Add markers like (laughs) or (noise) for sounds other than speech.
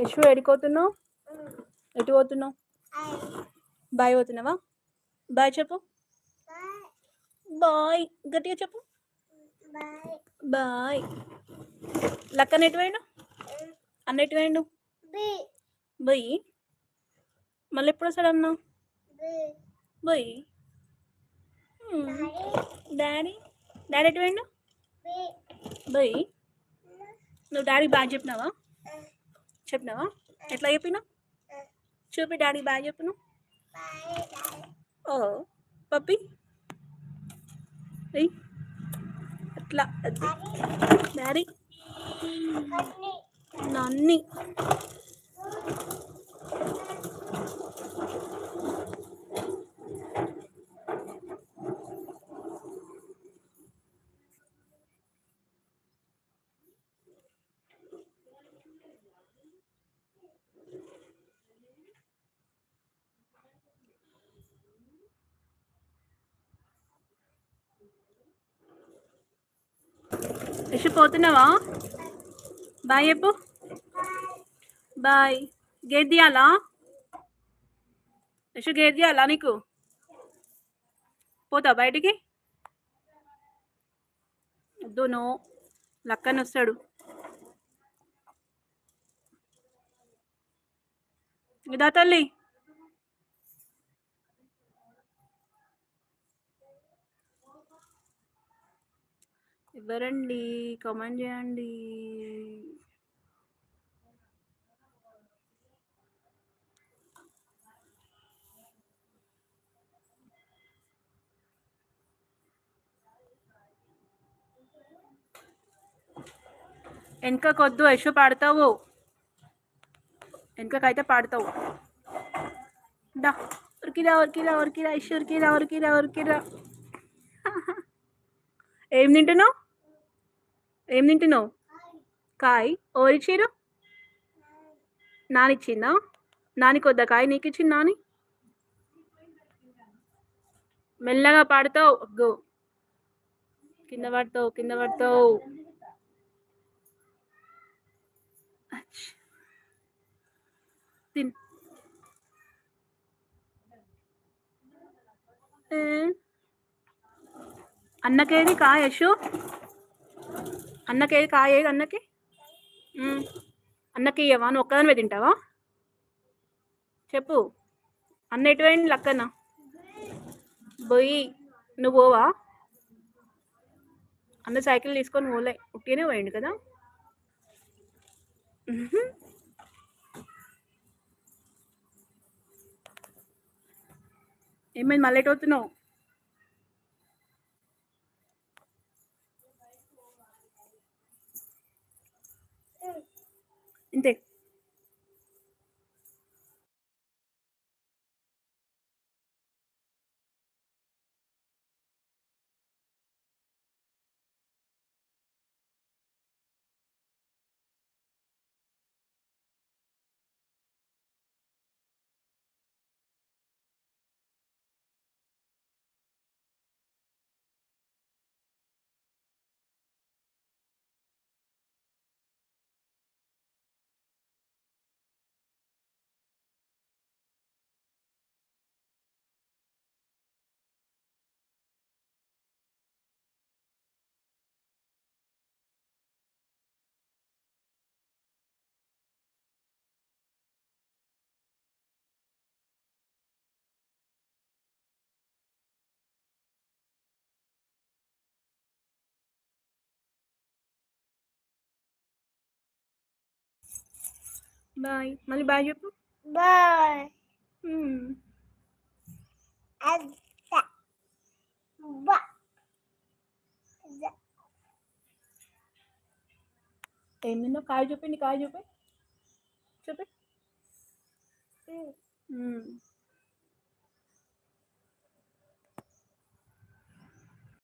యశు ఎడిపోతున్నావు ఎటు పోతున్నావు? బాయ్ పోతున్నావా? బాయ్ చెప్పు. బాయ్. గట్టిగా చెప్పు. బాయ్. లక్కన ఎటు వేయండు అన్న ఎటు పోయిండు? బొయ్యి మళ్ళీ ఎప్పుడు వస్తాడు అన్న? బొయ్యి డాడీ? డాడీ ఎటు వేయండు బొయ్యి నువ్వు డాడీ బాగా చెప్పినావా? చెప్పినావా? ఎట్లా చెప్పినావు? చూపి డాడీ బాగా చెప్పినావు? ఓ పప్పి? అట్లా డాడీ? నన్ని. యశు పోతున్నావా బాయ్ చెప్పు. బాయ్. గేట్ తీయాలా? యశు గేట్ తీయాలా నీకు? పోతా బయటికి? వద్దు నో. లక్కని వస్తాడు. ఇదా తల్లి. ఎవరండి? కామెంట్ చేయండి. వెనకకొద్దు యశు పాడతావు. వెనకకైతే పాడతావు. డా ఉరికిరా ఉరికిరా ఉరికిరా యశు ఉరికిరా ఉరికిరా ఉరికిరా. (laughs) ఏం తింటున్నావు? ఏం తింటున్నావు? కాయ్. ఓరిచ్చిరు నానిచ్చిందా? నానికి వద్దా కాయ నీకు ఇచ్చింది నాని. మెల్లగా పాడతావు. గో కింద పడతావు కింద పడతావు. అచ్చ్. తిన్ ఏ? అన్నకేది కా యశు? అన్నకేది కా ఏది అన్నకి? అన్నకి ఇవ్వవా నువ్వు ఒక్కదానివే తింటావా? చెప్పు. అన్న ఎటు పోయింది లక్కన? పోయి నువ్వు పోవా? అన్న సైకిల్ తీసుకొని పోలే. ఉట్టినే పోయిండు కదా? ఏమైంది? మళ్ళీ ఎటు అవుతున్నావు బాయ్ మళ్ళీ బాయ్ చెప్పు Bye. మ్మ్. Ada. Ba. ఏం తిన్నావు కాయ చూపండి కాయ చూపి చూపి.